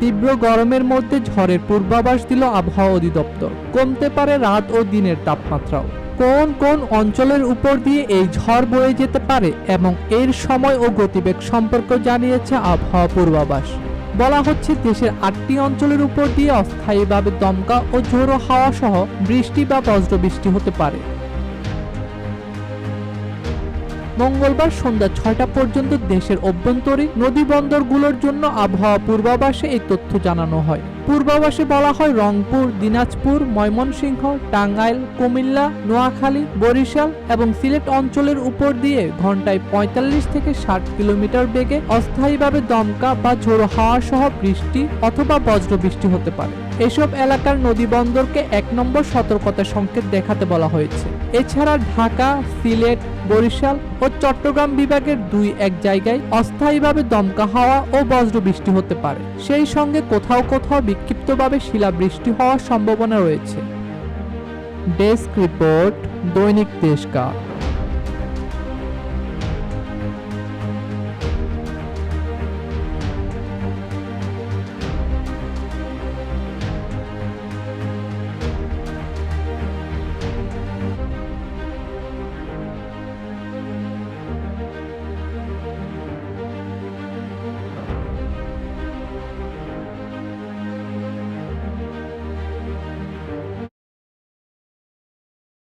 তীব্র গরমের মধ্যে ঝড়ের পূর্বাভাস দিল আবহাওয়া অধিদপ্তর। কমতে পারে রাত ও দিনের তাপমাত্রাও। কোন কোন অঞ্চলের উপর দিয়ে এই ঝড় বয়ে যেতে পারে এবং এর সময় ও গতিবেগ সম্পর্কে জানিয়েছে আবহাওয়া পূর্বাভাস। বলা হচ্ছে দেশের আটটি অঞ্চলের উপর দিয়ে অস্থায়ীভাবে দমকা ও ঝোড়ো হাওয়া সহ বৃষ্টি বা বজ্রবৃষ্টি হতে পারে। মঙ্গলবার সন্ধ্যা ছয়টা পর্যন্ত দেশের অভ্যন্তরীণ নদী বন্দরগুলোর জন্য আবহাওয়া পূর্বাভাসে এই তথ্য জানানো হয়। পূর্বাভাসে বলা হয় রংপুর, দিনাজপুর, ময়মনসিংহ, টাঙ্গাইল, কুমিল্লা, নোয়াখালী, বরিশাল এবং সিলেট অঞ্চলের উপর দিয়ে ঘন্টায় পঁয়তাল্লিশ থেকে ষাট কিলোমিটার বেগে অস্থায়ীভাবে দমকা বা ঝোড়ো হাওয়া সহ বৃষ্টি অথবা বজ্রবৃষ্টি হতে পারে। এসব এলাকার নদী বন্দরকে এক নম্বর সতর্কতা সংকেত দেখাতে বলা হয়েছে। এছাড়া ঢাকা, সিলেট, বরিশাল ও চট্টগ্রাম বিভাগের দুই এক জায়গায় অস্থায়ীভাবে দমকা হাওয়া ও বজ্র বৃষ্টি হতে পারে। সেই সঙ্গে কোথাও কোথাও বিক্ষিপ্তভাবে শিলাবৃষ্টি হওয়ার সম্ভাবনা রয়েছে। ডেস্ক রিপোর্ট, দৈনিক দেশকা